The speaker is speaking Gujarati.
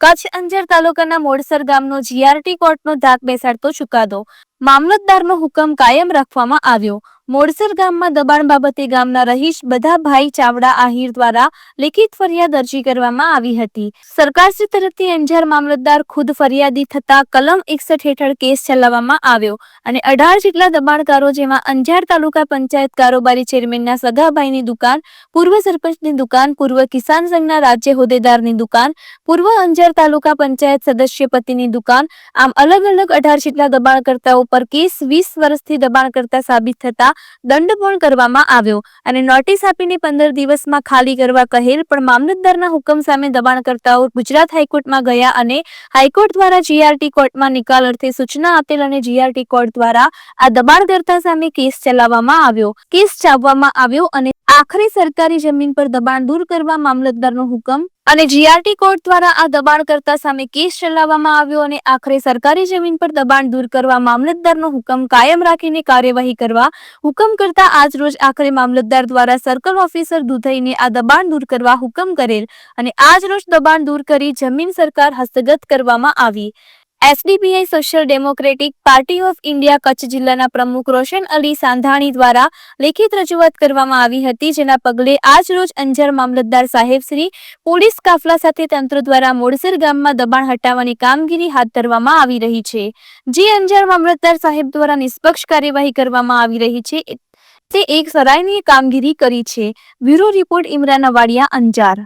કચ્છ અંજાર તાલુકાના મોડસર ગામનો જીઆરટી કોર્ટનો ધાક બેસાડતો ચુકાદો. મામલતદારનો હુકમ કાયમ રાખવામાં આવ્યો. મોડસર ગામમાં દબાણ બાબતે ગામના રહીશ બધા ભાઈ ચાવડા આહિર દ્વારા લેખિત ફરિયાદ અરજી કરવામાં આવી હતી. સરકારશ્રી તરફથી અંજાર મામલતદાર ખુદ ફરિયાદી થતા કલમ એકસઠ હેઠળ કેસ ચલાવવામાં આવ્યો અને અઢાર જેટલા દબાણકારો જેમાં અંજાર તાલુકા પંચાયત કારોબારી ચેરમેનના સગાભાઈની દુકાન, પૂર્વ સરપંચની દુકાન, પૂર્વ કિસાન સંઘના રાજ્ય હોદ્દેદારની દુકાન, પૂર્વ અંજાર તાલુકા પંચાયત સદસ્ય પતિની દુકાન, આમ અલગ અલગ અઢાર જેટલા દબાણકર્તાઓ પર કેસ વીસ વર્ષથી દબાણકર્તા સાબિત થતા દંડ પણ કરવામાં આવ્યો અને નોટિસ આપીને પંદર દિવસમાં ખાલી કરવા કહેલ, પણ મામલતદારના હુકમ સામે દબાણકર્તાઓ ગુજરાત હાઈકોર્ટમાં ગયા અને હાઈકોર્ટ દ્વારા જીઆરટી કોર્ટમાં નિકાલ અર્થે સૂચના આપેલ અને જીઆરટી કોર્ટ દ્વારા આ દબાણકર્તા સામે કેસ ચલાવવામાં આવ્યો. કેસ ચાવવામાં આવ્યો અને આખરે સરકારી જમીન પર દબાણ દૂર કરવા મામલતદારનો હુકમ અને જીઆરટી કોર્ટ દ્વારા આ દબાણકર્તા સામે કેસ ચલાવવામાં આવ્યો અને આખરે સરકારી જમીન પર દબાણ દૂર કરવા મામલતદારનો હુકમ કાયમ રાખીને કાર્યવાહી કરવા હુકમ કરતા આજ રોજ આખરે મામલતદાર દ્વારા સર્કલ ઓફિસર દુધઈને આ દબાણ દૂર કરવા હુકમ કરેલ અને આજ રોજ દબાણ દૂર કરી જમીન સરકાર હસ્તગત કરવામાં આવી. SDPI Social Democratic Party of India Kutch જિલ્લાના પ્રમુખ રોશન અલી સાંધાણી દ્વારા લેખિત રજૂઆત કરવામાં આવી હતી, જેના પગલે આજ રોજ અંજાર મામલતદાર સાહેબ શ્રી પોલીસ કાફલા સાથે તંત્ર દ્વારા મોડસર ગામમાં દબાણ હટાવવાની કામગીરી હાથ ધરવામાં આવી રહી છે. જે અંજાર મામલતદાર સાહેબ દ્વારા નિષ્પક્ષ કાર્યવાહી કરવામાં આવી રહી છે તે એક સરાહનીય કામગીરી કરી છે. Bureau report, Imran Wadia Anjar.